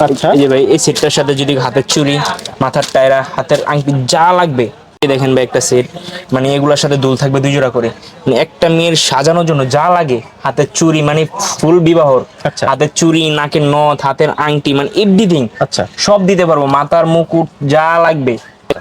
আচ্ছা। এই যে ভাই এই সেটটার সাথে যদি হাতের চুড়ি মাথার টায়রা হাতের আংটি যা লাগবে। দেখেন ভাই একটা সেট। মানে এগুলোর সাথে দুল থাকবে দুই জোড়া করে। মানে একটা মেয়ের সাজানোর জন্য যা লাগে হাতের চুড়ি মানে ফুল বিবাহর। আচ্ছা। হাতের চুড়ি নাকের নথ হাতের আংটি মানে এভরিথিং আচ্ছা। সব দিতে পারব মাথার মুকুট যা লাগবে।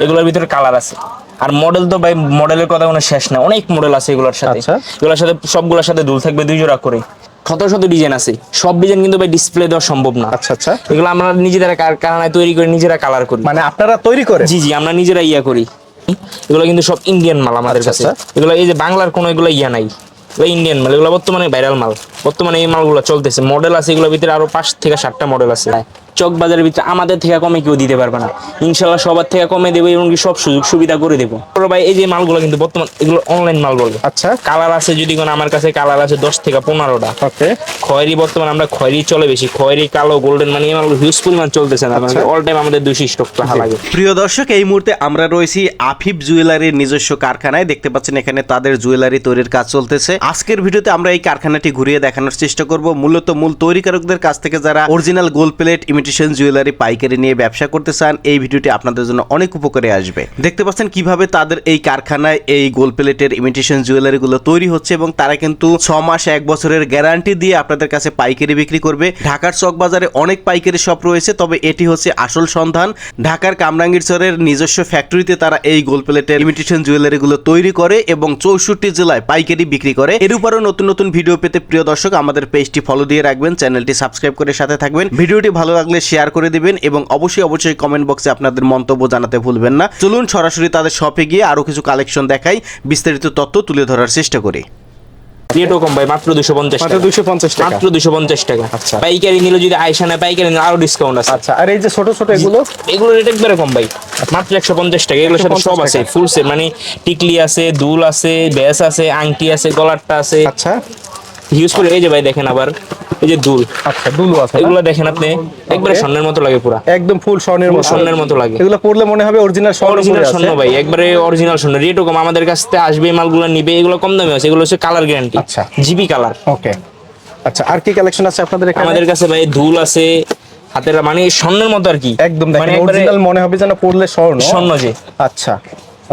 এগুলোর ভিতরে কালার আছে। আর মডেল তো ভাই মডেলের কথা কোনো শেষ না অনেক মডেল আছে এগুলোর সাথে। আচ্ছা। এগুলোর সাথে সবগুলোর সাথে দুল থাকবে দুই জোড়া করে। শত শত ডিজাইন আছে। সব ডিজাইন কিন্তু ভাই ডিসপ্লে দেওয়া সম্ভব না। আচ্ছা আচ্ছা। এগুলো আমরা নিজেরা কারখানায় তৈরি করে নিজেরা কালার করি। মানে আপনারা তৈরি করেন? জি জি আমরা নিজেরা ইয়া করি। এগুলো কিন্তু সব ইন্ডিয়ান মাল আমাদের আচ্ছা, কাছে। আচ্ছা। এগুলো এই যে বাংলার কোনো এগুলো ইয়া নাই। এগুলো ইন্ডিয়ান মাল এগুলো বর্তমানে ভাইরাল মাল। বর্তমানে এই মালগুলো চলতেছে। মডেল আছে এগুলোর ভিতরে আরও পাঁচ থেকে সাতটা মডেল আছে। চক বাজারের ভিতরে আমাদের থেকে কমে কেউ দিতে পারবে না। ইনশাল্লাহ সবার থেকে কমে দেবো এবং কি সব সুযোগ সুবিধা করে দেবো। ভাই এই যে মালগুলো কিন্তু বর্তমান এগুলো অনলাইন মাল বলবে আচ্ছা। কালার আছে যদি কোনো আমার কাছে কালার আছে দশ থেকে পনেরোটা। ওকে। খয়েরি বর্তমানে আমরা খয়েরি চলে বেশি। খয়েরি কালো গোল্ডেন মানে এই মালগুলো হিউজ পরিমাণ চলতেছে না। আচ্ছা। অল টাইম আমাদের দুশো স্টক রাখা লাগে। প্রিয় দর্শক এই মুহূর্তে আমরা রয়েছি আফিফ জুয়েলারির নিজস্ব কারখানায়। দেখতে পাচ্ছেন এখানে তাদের জুয়েলারি তৈরির কাজ চলতেছে। আজকের ভিডিওতে আমরা এই কারখানাটি ঘুরিয়ে দেখানোর চেষ্টা করব। মূলত মূল তৈরিকারকদের কাছ থেকে যারা original gold plate imitation jewellery, পাইকারি নিয়ে ব্যবসা করতে চান, এই ভিডিওটি আপনাদের জন্য অনেক উপকারে আসবে। দেখতে পাচ্ছেন কীভাবে তাদের এই কারখানায় এই গোল্ড প্লেটের ইমিটেশন জুয়েলারি গুলো তৈরি হচ্ছে এবং তারা কিন্তু ছ মাস, এক বছরের গ্যারান্টি দিয়ে আপনাদের কাছে পাইকারি বিক্রি করবে। ঢাকার চক বাজারে অনেক পাইকারি শপ রয়েছে, তবে এটি হচ্ছে আসল সন্ধান। ঢাকার কামরাঙ্গীরচরের নিজস্ব ফ্যাক্টরিতে তারা এই গোল্ড প্লেটের ইমিটেশন জুয়েলারি গুলো তৈরি করে এবং চৌষট্টি জেলায় পাইকারি বিক্রি করে। এর উপরও নতুন নতুন ভিডিও পেতে প্রিয় দর্শক, আমাদের পেজটি ফলো দিয়ে রাখবেন, চ্যানেলটি সাবস্ক্রাইব করে সাথে থাকবেন। ভিডিওটি ভালো লাগলে শেয়ার করে দিবেন এবং অবশ্যই অবশ্যই কমেন্ট বক্সে আপনাদের মন্তব্য জানাতে ভুলবেন না। চলুন সরাসরি তাদের শপে গিয়ে আরও কিছু কালেকশন দেখাই বিস্তারিত তথ্য তুলে ধরার চেষ্টা করি। রেটও কম ভাই মাত্র দুশো পঞ্চাশ মাত্র দুশো পঞ্চাশ টাকা। মাত্র দুশো পঞ্চাশ টাকা। আচ্ছা। পাইকারি নিলে যদি আয়সা পাইকারি নিলে আরও ডিসকাউন্ট আছে। আচ্ছা আর এই যে ছোট ছোট এগুলো? এগুলো রেট একবারে কম ভাই। মাত্র একশো পঞ্চাশ টাকা। এগুলোর সাথে সব আছে। ফুল সেট মানে টিকলি আছে দুল আছে ব্যাস আছে আংটি আছে গলারটা আছে। আচ্ছা। হিউজ করে এই যে ভাই দেখেন আবার এই যে দুল। আচ্ছা দুলু আছে এগুলো দেখেন আপনি একবারে স্বর্ণের মতো লাগে পুরা। একদম ফুল স্বর্ণের মতো। স্বর্ণের মতো লাগে। এগুলো পড়লে মনে হবে অরিজিনাল স্বর্ণ অরিজিনাল স্বর্ণ ভাই একবারে অরিজিনাল স্বর্ণ। রেটও কম আমাদের কাছ থেকে আসবে এই মালগুলো নিবে এগুলো কম দামে আছে এগুলো হচ্ছে কালার গ্যারান্টি আচ্ছা। জিবি কালার ওকে। আচ্ছা আর কি কালেকশন আছে আপনাদের এখানে? আমাদের কাছে ভাই দুল আছে হাতের মানে স্বর্ণের মতো আর কি। একদম মানে দেখেন অরিজিনাল মনে হবে যেন পড়লে স্বর্ণ। স্বর্ণ যে। আচ্ছা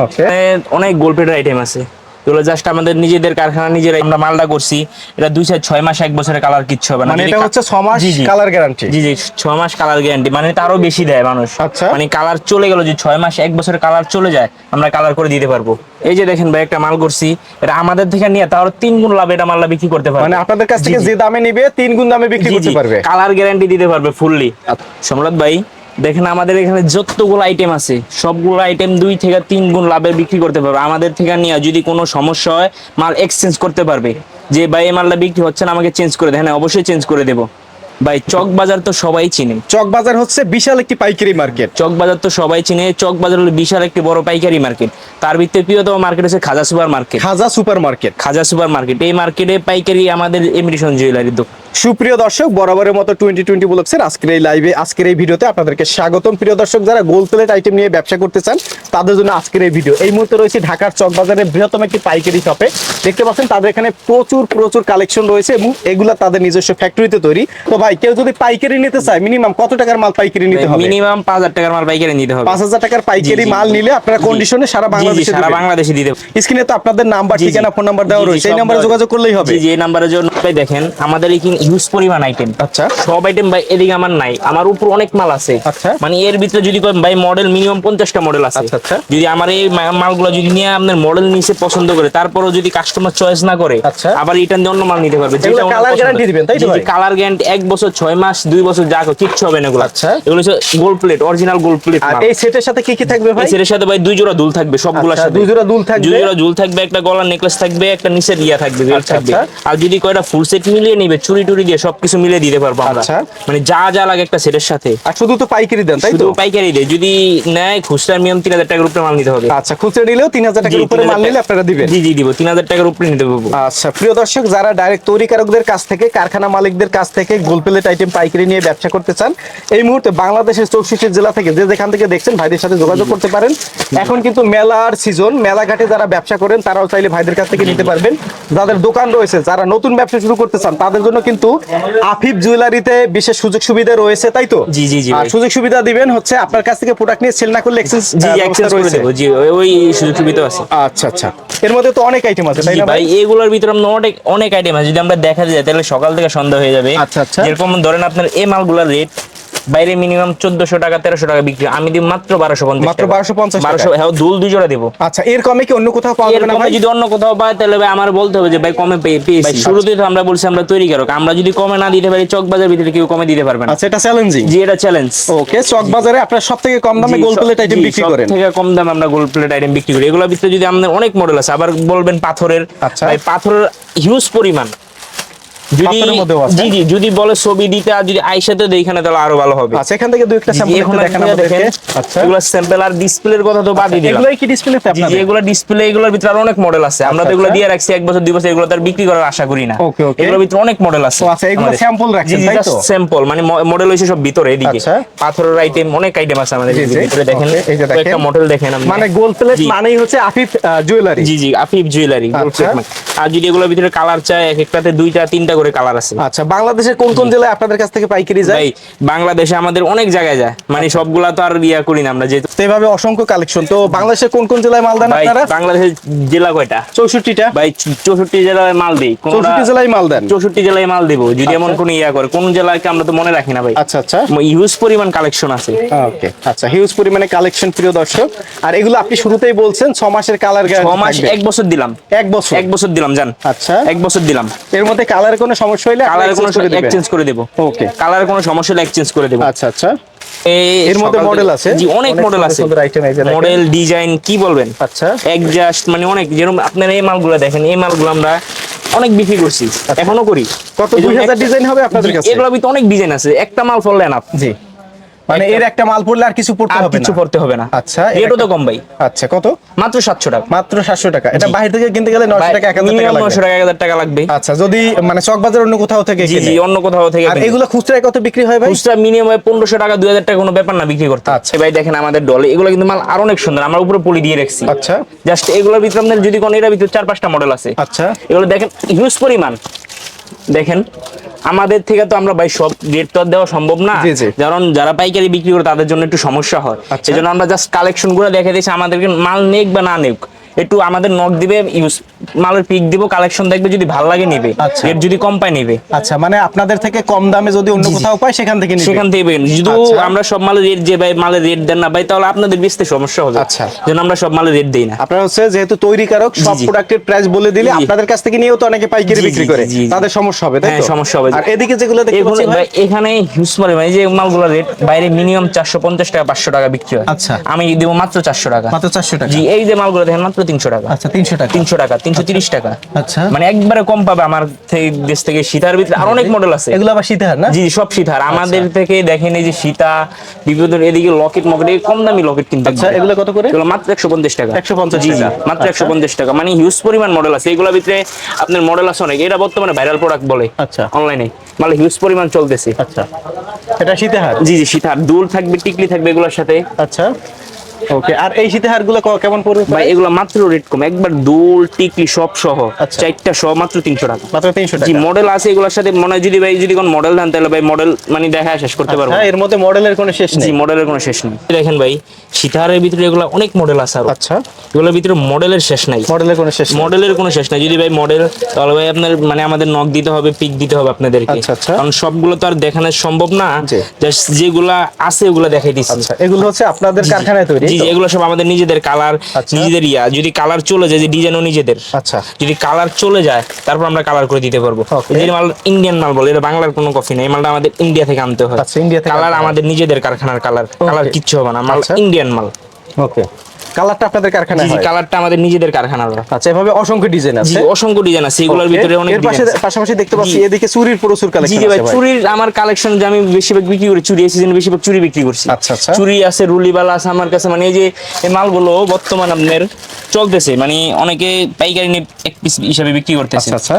ওকে। এখানে অনেক গোল্ডের আইটেম আছে। এগুলো জাস্ট আমাদের নিজেদের কারখানা নিজেরা আমরা মালটা করছি। এটা দুই চার ছয় মাস এক বছরের কালার কিচ্ছু হবে না। মানে এটা হচ্ছে মাস। কালার গ্যারান্টি জি জি মাস কালার গ্যারান্টি মানে তারও বেশি দেয় মানুষ। আচ্ছা। মানে কালার চলে গেল যে ছয় মাস এক বছরের কালার চলে যায় আমরা কালার করে দিতে পারব। এই যে দেখেন ভাই একটা মাল করছি। এটা আমাদের থেকে নিয়ে তার তিন গুণ লাভ এটা মালটা বিক্রি করতে পারবে। মানে আপনাদের কাছ থেকে যে দামে নিবে তিন গুণ দামে বিক্রি করতে পারবে। কালার গ্যারান্টি দিতে পারবে ফুললি সম্রাট ভাই দেখেন আমাদের এখানে যতগুলো আইটেম আছে সবগুলো আইটেম দুই থেকে তিন গুণ লাভে বিক্রি করতে পারবে। আমাদের থেকে নিয়ে যদি কোনো সমস্যা হয় মাল এক্সচেঞ্জ করতে পারবে। যে ভাই এই মালটা বিক্রি হচ্ছে না আমাকে চেঞ্জ করে দেয় হ্যাঁ অবশ্যই চেঞ্জ করে দেবো। ভাই চক বাজার তো সবাই চিনে। চক বাজার হচ্ছে বিশাল একটি পাইকারি মার্কেট। চক বাজার তো সবাই চিনে। চক বাজার হলো বিশাল একটি বড় পাইকারি মার্কেট। তার ভিতরে প্রিয়তম মার্কেট হচ্ছে Khaja super market. Khaja super market. Khaja super market. এই মার্কেটে পাইকারি আমাদের ইমিটেশন জুয়েলারি দোকান। সুপ্রিয় দর্শক বরাবরের মতো টোয়েন্টি টোয়েন্টি ব্লগসের আজকের এই লাইভে আজকের এই ভিডিওতে আপনাদেরকে স্বাগতম। প্রিয় দর্শক যারা গোল প্লেট আইটেম নিয়ে ব্যবসা করতে চান তাদের জন্য আজকের এই ভিডিও এই মুহূর্তে রয়েছে ঢাকার চক বাজারের বৃহত্তম একটি পাইকারি শপে দেখতে পাচ্ছেন তাদের এখানে প্রচুর প্রচুর কালেকশন রয়েছে এবং এগুলা তাদের নিজস্ব ফ্যাক্টরিতে তৈরি। তো ভাই কেউ যদি পাইকারি নিতে চায় মিনিমাম কত টাকার মাল পাইকারি নিতে হবে? মিনিমাম পাঁচ হাজার টাকার মাল পাইকারি নিতে হবে। পাঁচ হাজার টাকার পাইকারি। মাল নিলে আপনারা কন্ডিশনে সারা বাংলাদেশে সারা। বাংলাদেশে দিতে স্ক্রিনে তো আপনাদের নাম্বার। ঠিকানা ফোন নাম্বার দেওয়া রয়েছে। এই নাম্বারে যোগাযোগ করলেই হবে। জি এই নাম্বারের জন্য দেখেন আমাদের এখানে হিউজ পরিমাণ আইটেম আচ্ছা। সব আইটেম ভাই এদিকে আমার নাই আমার উপর অনেক মাল আছে আচ্ছা। মানে এর ভিতরে যদি ভাই মডেল মিনিমাম পঞ্চাশটা মডেল আছে আচ্ছা, আচ্ছা। যদি আমার এই মালগুলো যদি নিয়ে আপনার মডেল নিচে পছন্দ করে তারপরও যদি কাস্টমার চয়েস না করে আচ্ছা। আবার রিটার্ন দিয়ে অন্য মাল নিতে পারবে এগুলো colour guarantee দিবেন, তাই তো? কালার গ্যারান্টি এক বছর ছয় মাস দুই বছর যা কিচ্ছু হবে না এগুলো আচ্ছা। এগুলো হচ্ছে gold plate original gold plate আর এই সেটের সাথে কি কি থাকবে ভাই এর সাথে ভাই দুই জোড়া দুল থাকবে সবগুলোর আচ্ছা, সাথে দুই জোড়া দুল থাকবে। দুই জোড়া দুল থাকবে একটা গলার নেকলেস থাকবে একটা নিচের ইয়া থাকবে আচ্ছা, থাকবে আচ্ছা। আর যদি কয়টা ফুল সেট মিলিয়ে নিবে চুরি টুরি দিয়ে সবকিছু মিলিয়ে দিতে পারব আচ্ছা। মানে যা যা লাগে একটা সেটের সাথে। আর শুধু তো পাইকারি দেন তাই তো? পাইকারি দেয়। যদি নেয় খুচরা নিয়ম তিন হাজার টাকার উপরে মাল নিতে হবে। আচ্ছা খুচরা নিলেও তিন হাজার টাকার উপরে মাল নিলে আপনারা দিবেন। জি জি দিব। তিন হাজার টাকার উপরে নিতে পারব। আচ্ছা প্রিয় দর্শক যারা ডাইরেক্ট তৈরিকারকদের কাছ থেকে কারখানা মালিকদের কাছ থেকে গোল প্লেট আইটেম পাইকারি নিয়ে ব্যবসা করতে চান এই মুহূর্তে বাংলাদেশের চৌষট্টি জেলা থেকে যে যেখান থেকে দেখছেন ভাইদের সাথে যোগাযোগ করতে পারেন। এখন কিন্তু মেলার সিজন মেলাঘাটে যারা ব্যবসা করেন তারাও চাইলে ভাইদের কাছ থেকে নিতে পারবেন। যাদের দোকান রয়েছে যারা নতুন ব্যবসা শুরু করতে চান তাদের জন্য কিন্তু আফিফ জুয়েলারিতে বিশেষ সুযোগ সুবিধা রয়েছে তাই তো? জি, জি, জি, আর সুযোগ সুবিধা দিবেন হচ্ছে আপনার কাছ থেকে প্রোডাক্ট নিয়ে সেল না করলে এক্সচেঞ্জ জি এক্সচেঞ্জ করে দেবো জি ওই- সুযোগ সুবিধা আছে। আচ্ছা আচ্ছা। এর মধ্যে তো অনেক আইটেম আছে তাই না ভাই? এগুলোর ভিতরে আপনার অনেক অনেক আইটেম আছে। যদি আমরা দেখা যায় তাহলে সকাল থেকে সন্ধ্যা হয়ে যাবে। আচ্ছা, আচ্ছা। যেরকম ধরেন আপনার এই মালগুলোর রেট বাইরে মিনিমাম চোদ্দশো টাকা তেরোশো টাকা বিক্রি। আমি দিব মাত্র বারোশো পঞ্চাশ মাত্র 1250 টাকা। বারোশো হ্যাঁ দুল দুই জোড়া দেবো। আচ্ছা এর কমে কি অন্য কোথাও পাওয়া যাবে না ভাই? যদি অন্য কোথাও পায় তাহলে ভাই আমার বলতে হবে যে ভাই কমে পেয়ে- পেয়েছি। শুরুতেই তো আমরা বলছি আমরা তৈরি কারক। আমরা যদি কমে না দিতে পারি চক বাজার ভিতরে কেউ কমে দিতে পারবে না। আচ্ছা এটা চ্যালেঞ্জিং জি এটা চ্যালেঞ্জ ওকে চক বাজারে আপনার সব থেকে কম দামে গোল্ড প্লেট আইটেম বিক্রি করেন। থেকে কম দামে আমরা গোল্ড প্লেট আইটেম বিক্রি করি। এগুলোর ভিতরে যদি আমাদের অনেক মডেল আছে আবার বলবেন পাথরের। আচ্ছা। ভাই পাথরের হিউজ পরিমাণ। যদি? জি জি বলে ছবি দিতে আর যদি আইসাতে তাহলে আরও ভালো হবে আচ্ছা এখান থেকে দুই একটা স্যাম্পল এখন একটু আমাদেরকে দেখেন আচ্ছা এগুলো স্যাম্পল আর ডিসপ্লের কথা তো বাদই দিলাম এগুলোই কি জি, আপনাদের এগুলো ডিসপ্লে এগুলোর ভিতরে আরও অনেক মডেল আছে আমরা তো আচ্ছা, এগুলো আচ্ছা। দিয়ে রাখছি এক বছর দুই বছর এগুলো তার বিক্রি করার আশা করি না okay. এগুলোর ভিতরে অনেক মডেল আছে আচ্ছা, এগুলো sample রাখছেন, তাই তো? sample, মানে মডেল হয়েছে সব ভিতরে এদিকে আচ্ছা। পাথরের আইটেম অনেক আইটেম আছে আমাদের ভিতরে দেখেন এই যে দেখেন। মডেল দেখেন আপনি। মানে গোল্ড প্লেট মানেই হচ্ছে আফিফ জুয়েলারি জি জি আফিফ জুয়েলারি আচ্ছা। আর যদি এগুলোর ভিতরে কালার চায় এক একটাতে দুইটা তিনটা করে কালার আছে। আচ্ছা বাংলাদেশের কোন কোন জেলায় আপনাদের কাছ থেকে পাইকারি যায়? ভাই বাংলাদেশে আমাদের অনেক জায়গায় যায়। মানে সবগুলা তো আর ইয়া করি না আমরা তো এভাবে অসংখ্য কালেকশন তো বাংলাদেশের কোন কোন জেলায় মাল দেন ভাই আপনারা? বাংলাদেশের জেলা কয়টা? চৌষট্টিটা। ভাই চৌষট্টি জেলায় মাল দেই। চৌষট্টি জেলায় মাল দেন। চৌষট্টি জেলায় মাল দেবো যদি এমন কোন ইয়া করে। কোন জেলাকে আমরা তো মনে রাখি না ভাই। আচ্ছা আচ্ছা। ইউজ পরিমাণ কালেকশন আছে। ওকে আচ্ছা হিউজ পরিমাণে কালেকশন প্রিয় দর্শক। আর এগুলো আপনি শুরুতেই বলছেন ছ মাসের কালার ছ মাস এক বছর দিলাম। এক বছর? এক বছর দিলাম জান। আচ্ছা। এক বছর দিলাম। এর মধ্যে কালার কোনো সমস্যা হলে কালারে কোনো এক্সচেঞ্জ করে দেব। ওকে কালারে কোনো সমস্যা হলে এক্সচেঞ্জ করে দেব। আচ্ছা আচ্ছা। এর মধ্যে মডেল আছে। জি অনেক মডেল আছে। মডেল ডিজাইন কি বলবেন? আচ্ছা। একজাস্ট মানে অনেক যেরকম আপনারা এই মালগুলো দেখেন এই মালগুলো আমরা অনেক বিক্রি করছি। এখনও করি। আচ্ছা। কত, দুই জন্য 2000 একটা- ডিজাইন হবে আপনাদের কাছে? এগুলো ভিতরে অনেক ডিজাইন আছে। একটা মাল ফললে না। জি। মানে এর একটা মাল পড়লে আর কিছু পড়তে হবে কিছু পড়তে হবে না। আচ্ছা, রেটও তো কম ভাই। আচ্ছা কত? মাত্র সাতশো টাকা। মাত্র সাতশো টাকা। এটা বাইরে থেকে কিনতে গেলে নশো টাকা এক হাজার টাকা লাগবে। নশো টাকা এক হাজার টাকা লাগবে। আচ্ছা যদি মানে চকবাজার অন্য কোথাও থেকে জি জি অন্য কোথাও থেকে আর এগুলো খুচরায় কত বিক্রি হয় ভাই? খুচরা মিনিমাম পনেরোশো টাকা দুই হাজার টাকা কোনো ব্যাপার না বিক্রি করতে। আচ্ছা। ভাই দেখেন আমাদের ডলে এগুলো কিন্তু মাল আর অনেক সুন্দর। আমার উপরে পলি দিয়ে রাখছি। আচ্ছা। জাস্ট এগুলোর ভিতরে আপনার যদি কোন এর ভিতরে চার পাঁচটা মডেল আছে। আচ্ছা। এগুলো দেখেন হিউজ পরিমাণ। দেখেন আমাদের থেকে তো আমরা ভাই সব রেট তো দেওয়া সম্ভব না। কারণ যারা পাইকারি বিক্রি করে তাদের জন্য একটু সমস্যা হয় আচ্ছা। এই জন্য আমরা জাস্ট কালেকশনগুলো দেখে দিয়েছি আমাদেরকে মাল নেক বা না নেক একটু আমাদের নক দিবে ইউজ মালের পিক দিব কালেকশন দেখবে যদি ভালো লাগে নিবে আচ্ছা। রেট যদি কম পায় নিবে আচ্ছা মানে আপনাদের থেকে কম দামে যদি অন্য। কোথাও পায় সেখান থেকে নিবে সেখান থেকে যদি আচ্ছা। আমরা সব মালের রেট যে ভাই মালের রেট দেন না ভাই তাহলে আপনাদের বেচতে সমস্যা হবে আচ্ছা। যেন আমরা সব মালের রেট দেই না আপনারা হচ্ছে যেহেতু তৈরিকারক সব প্রোডাক্টের প্রাইস বলে দিলে আপনাদের কাছ থেকে নিয়েও তো অনেকে পাইকারি বিক্রি করে। তাদের সমস্যা হবে তাই হ্যাঁ, তো সমস্যা হবে। আর এদিকে যেগুলো দেখতে এগুলো পাচ্ছি ভাই, এখানে হিউজ পরিমাণ এই যে মালগুলো রেট বাইরে মিনিমাম চারশো পঞ্চাশ টাকা পাঁচশো টাকা বিক্রি হয় আচ্ছা। আমি দিব মাত্র চারশো টাকা মাত্র 400 টাকা জি এই যে মালগুলো দেখেন মাত্র তিনশো টাকা। আচ্ছা 300 টাকা। তিনশো টাকা তিনশো তিরিশ টাকা। আচ্ছা। মানে একবারে কম পাবে আমার দেশ থেকে সীতার ভিতরে। আর অনেক মডেল আছে। এগুলো আবার শীতের না? জি সব সীতার। আমাদের থেকে দেখেন এই যে সীতা বিভিন্ন এদিকে লকেট মকেট কম দামি লকেট কিনতে আচ্ছা এগুলো কত করে? এগুলো মাত্র একশো পঞ্চাশ টাকা। 150 জি জি মাত্র আচ্ছা। একশো পঞ্চাশ টাকা। মানে হিউজ পরিমাণ মডেল আছে। এগুলোর ভিতরে আপনার মডেল আছে অনেক। এটা বর্তমানে ভাইরাল প্রোডাক্ট বলে। আচ্ছা। অনলাইনে মানে হিউজ পরিমাণ চলতেছে। আচ্ছা। এটা শীতেহার জি জি সীতার দুল থাকবে টিকলি থাকবে এগুলোর সাথে। আচ্ছা। ওকে আর এই শীতেহারগুলো কেমন পড়বে ভাই এগুলো মাত্র রেট কম। একবার দুল টিকলি সব সহ। আচ্ছা। চারটা সহ মাত্র তিনশো টাকা। মাত্র 300 জি মডেল আছে এগুলোর সাথে মনে হয় যদি ভাই যদি কোন মডেল দেন তাহলে ভাই মডেল মানে দেখা শেষ করতে পারব। হ্যাঁ এর মধ্যে মডেলের কোনো শেষ জি নেই? মডেলের কোনো শেষ নেই। দেখেন ভাই সীতাহারের ভিতরে এগুলো অনেক মডেল আছে আরও। আচ্ছা। এগুলোর ভিতরে মডেলের শেষ নাই। মডেলের কোনো শেষ মডেলের কোনো শেষ নাই। যদি ভাই মডেল তাহলে ভাই আপনার মানে আমাদের নক দিতে হবে পিক দিতে হবে আপনাদেরকে। আচ্ছা, আচ্ছা। কারণ সবগুলো তো আর দেখানো সম্ভব না। জি। জাস্ট যেগুলা আছে ওগুলা দেখাই দিচ্ছি আচ্ছা এগুলো হচ্ছে আপনাদের কারখানায় তৈরি। জি এগুলো সব আমাদের নিজেদের কালার আচ্ছা। নিজেদের ইয়া। যদি কালার চলে যায় যে ডিজাইনও নিজেদের। আচ্ছা। যদি কালার চলে যায় তারপর আমরা কালার করে দিতে পারব। এই মাল ইন্ডিয়ান মাল বলে এটা বাংলার কোনো কফি না এই মালটা আমাদের ইন্ডিয়া থেকে আনতে হয়। আচ্ছা, ইন্ডিয়া থেকে কালার আমাদের নিজেদের কারখানার কালার কালার কিচ্ছু হবে না। মাল আচ্ছা। ইন্ডিয়ান মাল। ওকে কালারটা আপনাদের জি কারখানায় জি কালারটা আমাদের নিজেদের কারখানার। আচ্ছা এভাবে অসংখ্য ডিজাইন জি আছে। অসংখ্য ডিজাইন আছে। এগুলোর ভিতরে অনেক পাশে পাশাপাশি দেখতে পাচ্ছি এদিকে চুরির প্রচুর কালেকশন জি ভাই আছে চুরির আমার কালেকশন যে আমি বেশিরভাগ বিক্রি করি চুরি এই সিজনে বেশিরভাগ চুরি বিক্রি করছি। আচ্ছা, আচ্ছা। চুরি আছে রুলিবালা আছে আমার কাছে মানে এই যে এই মালগুলো বর্তমান আপনার চলতেছে মানে অনেকে পাইকারি নিয়ে এক পিস হিসাবে বিক্রি করতেছে। আচ্ছা আচ্ছা।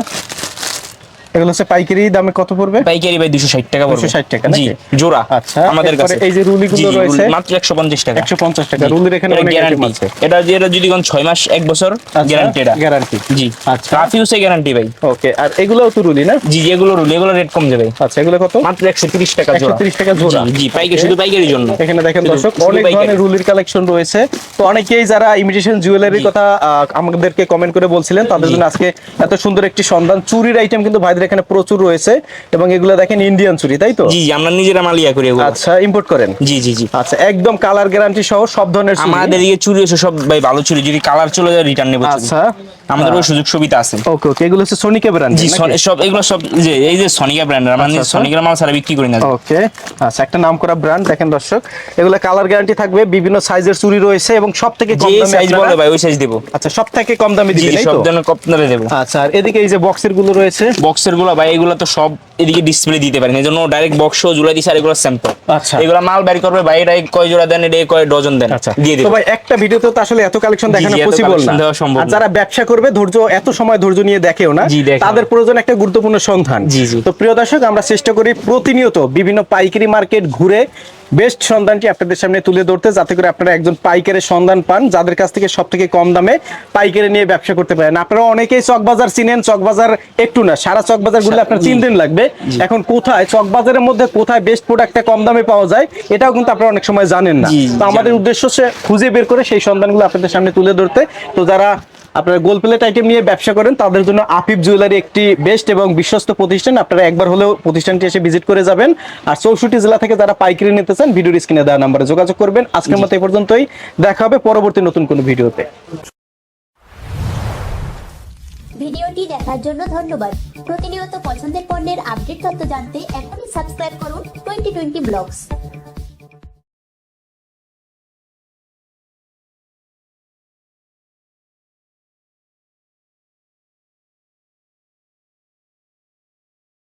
এগুলো হচ্ছে পাইকারি দামে কত পড়বে? পাইকারি ভাই দুশো ষাট টাকা পড়বে। 260 টাকা জি জোড়া আচ্ছা, আমাদের কাছে। এই যে রুলিগুলো জি, জি, রয়েছে? মাত্র একশো পঞ্চাশ টাকা। 150 টাকা। রুলির এখানে অনেক item আছে। এটা যদি কোন মাস বছর গ্যারান্টি এটা। গ্যারান্টি জি আচ্ছা। রাফিউসে গ্যারান্টি ভাই। ওকে আর এগুলোও তো রুলি না? জি যেগুলো রুল এগুলো রেট কম যাবে আচ্ছা এগুলো কত? মাত্র একশো তিরিশ টাকা জোড়া। 130 টাকা জোড়া। জি, পাইকারি শুধু পাইকারির জন্য। এখানে দেখেন দর্শক অনেক। ধরনের রুলির কালেকশন রয়েছে। তো অনেকেই যারা ইমিটেশন জুয়েলারির কথা আমাদেরকে কমেন্ট করে বলছিলেন তাদের জন্য আজকে এত সুন্দর একটি সন্ধান। চুরির আইটেম কিন্তু ভাইদের এখানে প্রচুর রয়েছে এবং এগুলো দেখেন ইন্ডিয়ান চুরি তাই তো? জি আমরা নিজেরা মালিয়া করি এগুলো। আচ্ছা ইম্পোর্ট করেন? জি জি জি। আচ্ছা একদম কালার গ্যারান্টি সহ সব ধরনের। আমাদের দিকে চুরি এসে সব ভাই ভালো চুরি। যদি কালার চলে যায় রিটার্ন নেব। আচ্ছা। আমাদের ওই সুযোগ সুবিধা আছে। ওকে ওকে এগুলো হচ্ছে সোনিকে ব্র্যান্ড জি সব এগুলো সব যে এই যে সনিকা ব্র্যান্ডের আমরা আচ্ছা, আচ্ছা। মাল ছাড়া বিক্রি করি না। ওকে আচ্ছা একটা নাম করা ব্র্যান্ড দেখেন দর্শক। এগুলো কালার গ্যারান্টি থাকবে বিভিন্ন সাইজের চুরি রয়েছে এবং সব থেকে কম যে দামে সাইজ বলে ভাই ওই সাইজ দেবো। আচ্ছা সব থেকে কম দামে দিবেন এই সব তো? ধরনের কপনারে দেবো। আচ্ছা আর এদিকে এই যে বক্সেরগুলো রয়েছে? বক্সের গুলো ভাই এগুলো তো সব এদিকে ডিসপ্লে দিতে পারেন। এই জন্য ডাইরেক্ট বক্স জুলাই দিছে আর এগুলো স্যাম্পল আচ্ছা। এগুলো মাল বের করবে ভাই এটা কয় জোড়া দেন এটা কয় ডজন দেন আচ্ছা। দিয়ে দিবে। ভাই একটা ভিডিওতে তো আসলে এত কালেকশন দেখানো পসিবল না। সম্ভব আর যারা ব্যবসা করবে ধৈর্য এত সময় ধৈর্য নিয়ে দেখেও না। তাদের প্রয়োজন একটা গুরুত্বপূর্ণ সন্ধান। তো প্রিয় দর্শক আমরা চেষ্টা করি প্রতিনিয়ত বিভিন্ন পাইকারি মার্কেট ঘুরে বেস্ট সন্ধানটি আপনাদের সামনে তুলে ধরতে যাতে করে আপনারা একজন পাইকারের সন্ধান পান যাদের কাছ থেকে সব থেকে কম দামে পাইকারি নিয়ে ব্যবসা করতে পারেন। আপনারা অনেকেই চকবাজার চিনেন চকবাজার একটু না সারা চকবাজারগুলো আপনার তিন দিন লাগবে। এখন কোথায়? চকবাজারের মধ্যে কোথায় বেস্ট প্রোডাক্টটা কম দামে পাওয়া যায় এটাও কিন্তু আপনারা অনেক সময় জানেন না। তো আমাদের উদ্দেশ্য হচ্ছে খুঁজে বের করে সেই সন্ধানগুলো আপনাদের সামনে তুলে ধরতে। তো যারা আপনারা গোল্ড প্লেট আইটেম নিয়ে ব্যবসা করেন তাদের জন্য আফিফ জুয়েলারি একটি বেস্ট এবং বিশ্বস্ত প্রতিষ্ঠান। আপনারা একবার হলেও প্রতিষ্ঠানটি এসে ভিজিট করে যাবেন। আর চৌষট্টি জেলা থেকে যারা পাইকারি নিতে চান ভিডিওর স্ক্রিনে দেওয়া নাম্বারে যোগাযোগ করবেন। আজকের মতো এই পর্যন্তই। দেখা হবে পরবর্তী নতুন কোনো ভিডিওতে। ভিডিওটি দেখার জন্য ধন্যবাদ। প্রতিনিয়ত পছন্দের পণ্যের আপডেট তথ্য জানতে এখনই সাবস্ক্রাইব করুন টোয়েন্টি টোয়েন্টি ব্লগস